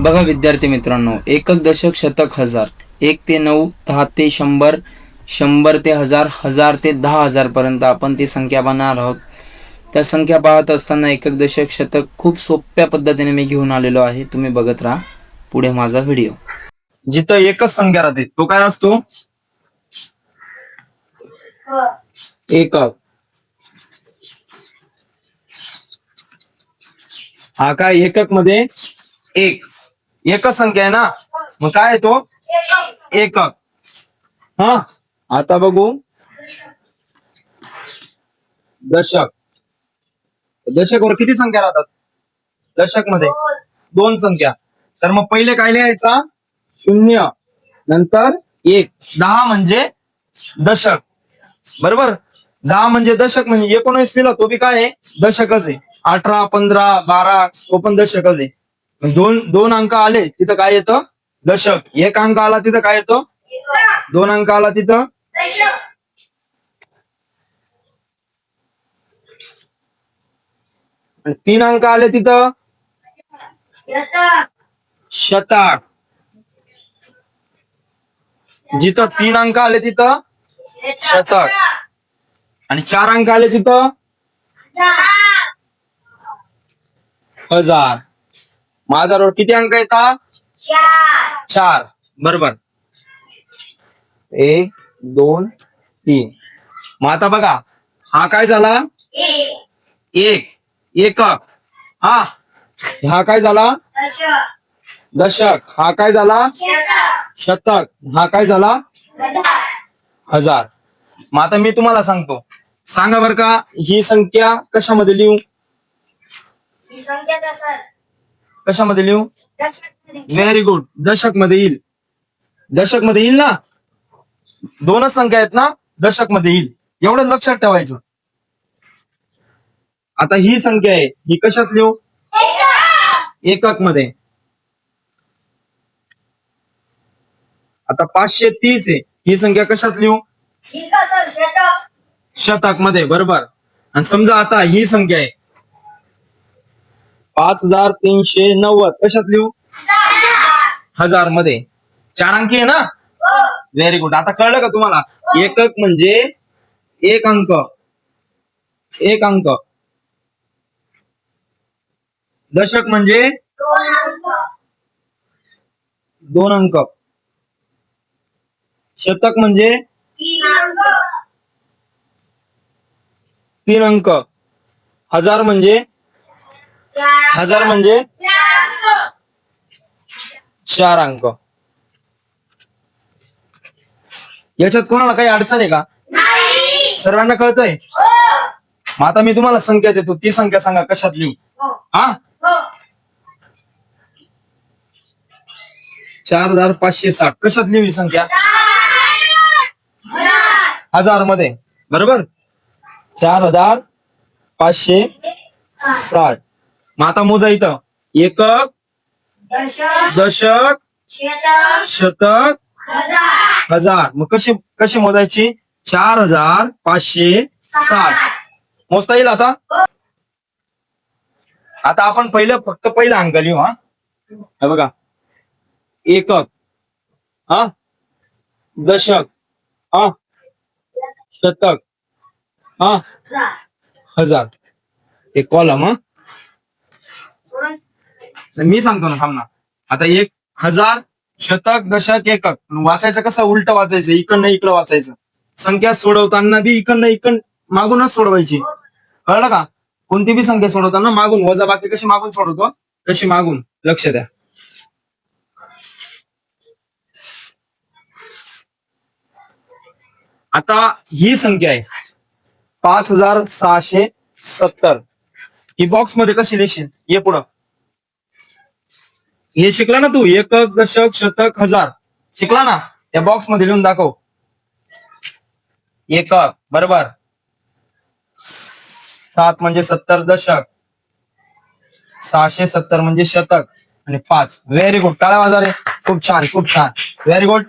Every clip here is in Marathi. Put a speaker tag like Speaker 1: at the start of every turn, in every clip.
Speaker 1: बघा विद्यार्थी मित्रांनो एकक दशक शतक हजार एक ते नऊ दहा ते शंभर शंभर ते हजार हजार ते दहा हजार पर्यंत आपण ती संख्या पाहणार आहोत. त्या संख्या पाहत असताना एकक दशक शतक खूप सोप्या पद्धतीने मी घेऊन आलेलो आहे. तुम्ही बघत राहा पुढे माझा व्हिडिओ.
Speaker 2: जिथं एकच संख्या राहते तो काय असतो? एकक. हा काय एककमध्ये एक. एकच संख्या आहे ना? मग काय आहे तो? एकक. हा? आता बघू. दशक. दशकवर किती संख्या राहतात? दशकमध्ये दोन संख्या. तर मग पहिले काय लिहायचा? शून्य. नंतर एक. दहा म्हणजे दशक. बरोबर? दहा म्हणजे दशक म्हणजे एकोणीस लिहिला तो बी काय आहे? दशकच आहे. अठरा पंधरा बारा तो पण दशकच आहे. दोन दोन अंक आले तिथं काय येतं? दशक. एक अंक आला तिथं काय येतं? दोन अंक आला तिथं? तीन अंक आले तिथं? शतक. जिथं तीन अंक आले तिथं? शतक. आणि चार अंक आले तिथं? हजार. माझ्यावर किती अंक येतात चार. बरोबर. एक दोन तीन. मग आता बघा. हा काय झाला? एक. एकक. हा. हा काय झाला? दशक. हा काय झाला? शतक. हा काय झाला? हजार. मग आता मी तुम्हाला सांगतो. सांगा बर का ही संख्या कशामध्ये लिहू? कशामध्ये लिहू? व्हेरी गुड दशकमध्ये येईल. दशकमध्ये येईल ना? दोनच संख्या आहेत ना? दशकमध्ये येईल. एवढं लक्षात ठेवायचं. आता ही संख्या आहे. ही कशात लिहू? एकक. मध्ये आता पाचशे तीस आहे. ही संख्या कशात लिहू? शतक. मध्ये बरोबर. आणि समजा आता ही संख्या आहे. पाच हजार तीनशे नव्वद. कशात लिहू? हजारमध्ये चार अंकी आहे ना? व्हेरी गुड आता कळलं का तुम्हाला? एकक म्हणजे एक अंक. एक अंक. दशक म्हणजे दोन अंक. शतक म्हणजे तीन अंक. हजार म्हणजे हजार म्हणजे? चार अंक. याच्यात कोणाला काही अडचण आहे का? सर्वांना कळतंय? मग आता मी तुम्हाला संख्या देतो. ती संख्या सांगा कशात लिहू? हा? चार हजार पाचशे साठ. कशात लिहू ही संख्या? हजारमध्ये. बरोबर? चार हजार पाचशे साठ. मग आता मोजा इथं. एकक दशक शतक हजार. मग कसे कसे मोजायचे? चार हजार पाचशे साठ. मोजता येईल आता? आता आपण पहिलं फक्त पहिला अंक लिहू हा. हे बघा. एकक हा. दशक हा. शतक हा. हजार. एक कॉलम हा. मी सांगतो ना थांब ना. आता एक हजार शतक दशक एकक. वाचायचं कसं? उलट वाचायचं इकडनं इकडं वाचायचं. संख्या सोडवताना बी इकडनं इकड मागूनच सोडवायची. कळलं का? कोणती बी संख्या सोडवताना मागून वजा बाकी कशी मागून सोडवतो? तशी मागून. लक्ष द्या. आता ही संख्या आहे. पाच हजार सहाशे सत्तर. ही बॉक्समध्ये कशी लिहिशील? ये पुढं. हे शिकला ना तू? एकक दशक शतक हजार. शिकला ना? त्या बॉक्समध्ये लिहून दाखव. एकक बरोबर. सात म्हणजे सत्तर दशक. सहाशे सत्तर म्हणजे शतक. आणि पाच. व्हेरी गुड काळा बाजार. आहे खूप छान खूप छान. व्हेरी गुड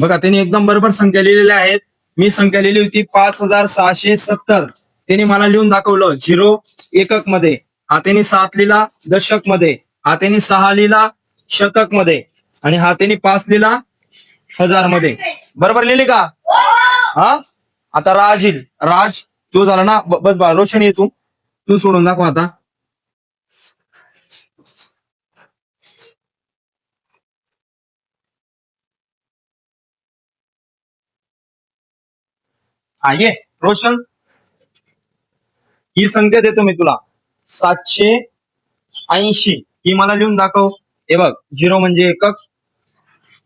Speaker 2: बघा त्यांनी एकदम बरोबर संख्या लिहिलेल्या आहेत. मी संख्या लिहिली होती पाच हजार सहाशे सत्तर. त्यांनी मला लिहून दाखवलं. झिरो एककमध्ये हा त्यांनी सात लिहिला दशकमध्ये हा त्यांनी सहा लिहिला शतकमध्ये. आणि हा त्यांनी पाच लिहिला हजारमध्ये. बरोबर लिहिले का? हा? आता राज येईल. राज तो झाला ना? बस बा रोशनी ये तू. तू सोडून दाखव आता. हा ये. रोशन. ही संख्या देतो मी तुला. सातशे ऐंशी. ही मला लिहून दाखव. हे बघ झिरो म्हणजे एकक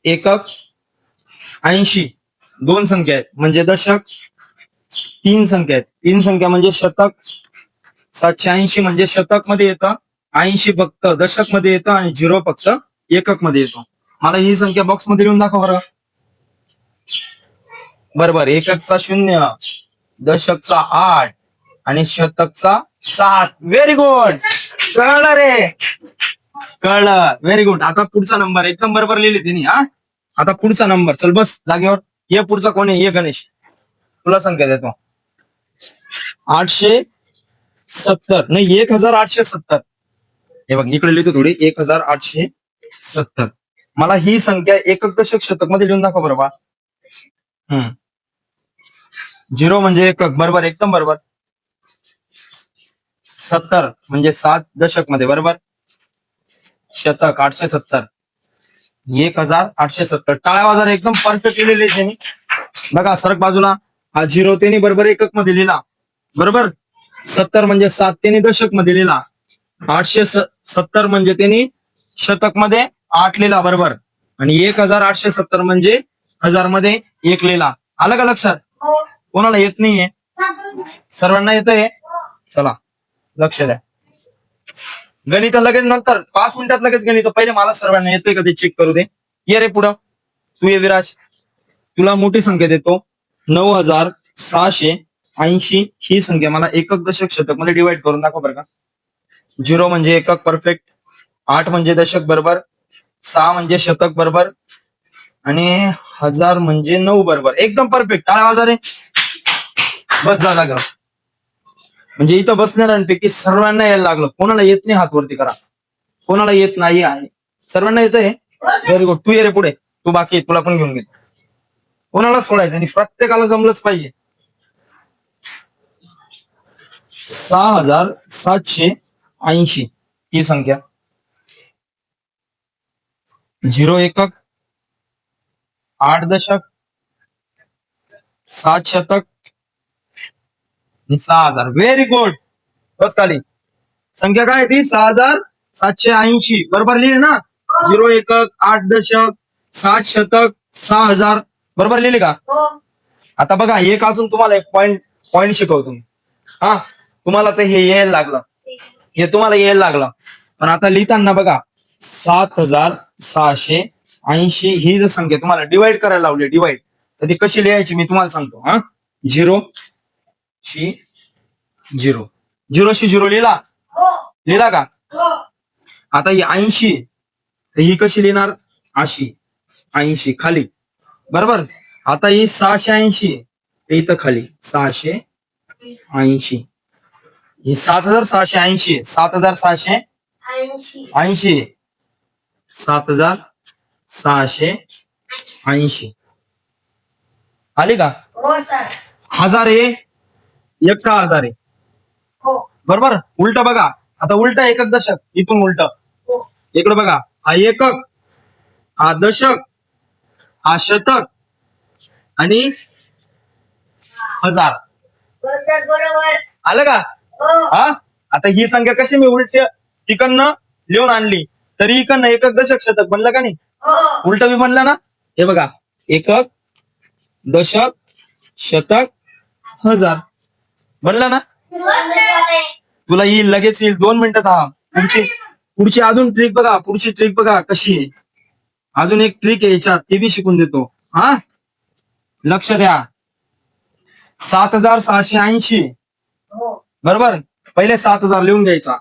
Speaker 2: एकक ऐंशी. दोन संख्या आहेत म्हणजे दशक तीन संख्या आहेत. तीन संख्या म्हणजे शतक सातशे ऐंशी म्हणजे शतकमध्ये येतं ऐंशी फक्त दशकमध्ये येतं आणि झिरो फक्त एककमध्ये येतो. मला ही संख्या बॉक्समध्ये लिहून दाखव बरं. बरोबर एककचा शून्य दशकचा आठ आणि शतकचा सात. व्हेरी गुड कळलं रे. कळलं. व्हेरी गुड आता पुढचा नंबर एक नंबर वर लिहिले तिने हा? आता पुढचा नंबर चल बस जागेवर. ये पुढचा कोण आहे? ये गणेश. तुला संख्या देतो. आठशे सत्तर. नाही एक हजार आठशे सत्तर. हे बघ इकडे लिहितो थोडी. एक हजार आठशे सत्तर. मला ही संख्या एकक दशक शतकमध्ये लिहून दाखव बरोबर हम्म. झिरो म्हणजे एकक. बरोबर? एकदम बरोबर सत्तर म्हणजे सात दशकमध्ये बरोबर? शतक आठशे सत्तर. एक हजार आठशे सत्तर. टाळ्या बाजार एकदम परफेक्ट लिहिलेले त्यांनी. बघा सरक बाजूला. हा झिरो त्यांनी बरोबर एककमध्ये लिहिला. बरोबर? सत्तर म्हणजे सात त्यांनी दशकमध्ये लिहिला. आठशे स- सत्तर म्हणजे त्यांनी शतकमध्ये आठ लिहिला बरोबर? आणि एक हजार आठशे सत्तर म्हणजे हजारमध्ये एक लिहिला. आलं का लक्षात? कोणाला येत नाहीये? सर्वांना येत आहे चला. लक्ष द्या. गणित लगेच नंतर पाच मिनिटात लगेच गणित. पहिले मला सर्वांना येतोय का ते चेक करू दे. ये रे पुढं. तू ये विराज. तुला मोठी संख्या देतो. नऊ हजार सहाशे ऐंशी ही संख्या. मला एकक दशक शतकमध्ये डिवाइड करून दाखव बरं का. झिरो म्हणजे एकक परफेक्ट आठ म्हणजे दशक बरोबर. सहा म्हणजे शतक बरोबर. आणि हजार म्हणजे नऊ बरोबर. एकदम परफेक्ट टाळा हजार आहे बस झाला ग. म्हणजे इथं बसणाऱ्यांपैकी सर्वांना यायला लागलं. कोणाला येत नाही हात वरती करा. कोणाला येत नाही आहे. सर्वांना येत आहे व्हेरी गुड तू ये रे पुढे. तू बाकी तुला पण घेऊन घे कोणाला सोडायचं? आणि प्रत्येकाला जमलंच पाहिजे. सहा हजार सातशे ऐंशी. ही संख्या. झिरो एकक. आठ दशक. सात शतक. आणि सहा हजार. व्हेरी गुड बस खाली. संख्या काय ती? सहा हजार सातशे ऐंशी. बरोबर लिहिले ना? झिरो एकक आठ दशक सात शतक सहा हजार. बरोबर लिहिले का? आता बघा एक अजून तुम्हाला एक पॉइंट पॉइंट शिकवतो मी. हा? तुम्हाला तर हे यायला लागलं. हे तुम्हाला यायला लागलं. पण आता लिहिताना बघा सात हजार सहाशे ऐंशी ही जर संख्या तुम्हाला डिवाइड करायला लावली डिवाइड तर ती कशी लिहायची मी तुम्हाला सांगतो हा? झिरो शी झिरो. झिरो शी झिरो लिहिला? लिहिला का? आता ही ऐंशी ही कशी लिहिणार? अशी ऐंशी खाली. बरोबर? आता ही सहाशे ऐंशी ते इथं खाली. सहाशे ऐंशी. ही सात हजार सहाशे ऐंशी सात हजार सहाशे ऐंशी. सात हजार सहाशे ऐंशी. आली का?
Speaker 3: हो
Speaker 2: हजार आहे एक का हजार आहे
Speaker 3: हो.
Speaker 2: बरोबर? उलट बघा. आता उलट एकक दशक इथून उलट.
Speaker 3: हो.
Speaker 2: इकडे बघा. हा एकक हा दशक हा शतक आणि हजार.
Speaker 3: बरोबर
Speaker 2: आलं का?
Speaker 3: हो.
Speaker 2: हा? आता ही संख्या कशी मी उलट तिकडनं लिहून आणली. तरी इकडनं एकक दशक शतक बनलं का नाही?
Speaker 3: हो.
Speaker 2: उलट बी बनलं ना? हे बघा. एकक दशक शतक हजार. बनला ना? तुला येईल लगेच येईल. दोन मिनिटं थांब. पुढची पुढची अजून ट्रिक बघा. पुढची ट्रिक बघा कशी आहे. अजून एक ट्रिक आहे याच्यात. ते बी शिकून देतो. हा? लक्ष द्या. सात हजार सहाशे ऐंशी. बरोबर? पहिले सात हजार लिहून घ्यायचा.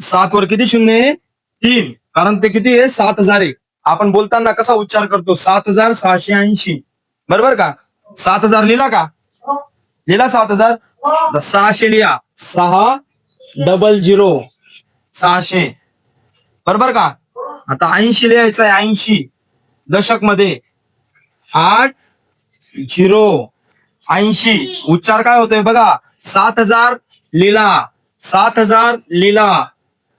Speaker 2: सात वर किती शून्य आहे? तीन. कारण ते किती आहे? सात हजार आहे. आपण बोलताना कसा उच्चार करतो? सात हजार सहाशे ऐंशी. बरोबर का? सात हजार लिहिला का? लिहिला सात हजार? सहाशे लिहा. सहा डबल झिरो सहाशे. बरोबर का? आता ऐंशी लिहायचं आहे ऐंशी. दशकमध्ये आठ झिरो ऐंशी. उच्चार काय होतोय बघा? सात हजार लिला सात हजार लिला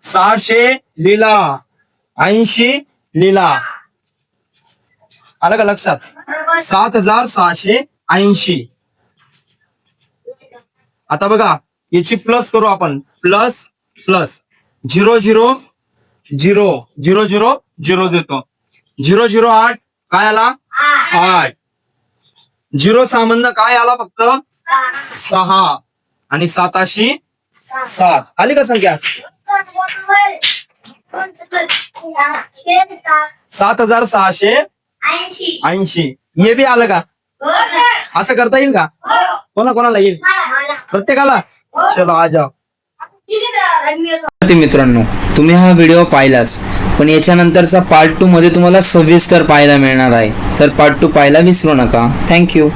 Speaker 2: सहाशे लिला ऐंशी लिला आलं का लक्षात सात हजार सहाशे ऐंशी. आता बघा याची प्लस करू आपण. Plus plus zero zero zero zero zero zero देतो. झिरो झिरो आठ. काय आला? आठ. झिरो सामान्य काय आला फक्त? सहा. आणि साताशी सात. आली का संख्या? सात हजार सहाशे ऐंशी. हे बी आलं का?
Speaker 3: हो सर
Speaker 2: असं करता येईल का?
Speaker 3: हो.
Speaker 2: कोणा कोणाला येईल
Speaker 3: मला
Speaker 2: प्रत्येकाला? चलो आ जाओ.
Speaker 1: विद्यार्थी मित्रांनो तुम्ही हा व्हिडिओ पाहिलाच पण याच्यानंतरचा पार्ट टू मध्ये तुम्हाला सविस्तर पाहायला मिळणार आहे. तर पार्ट टू पाहायला विसरू नका. थँक्यू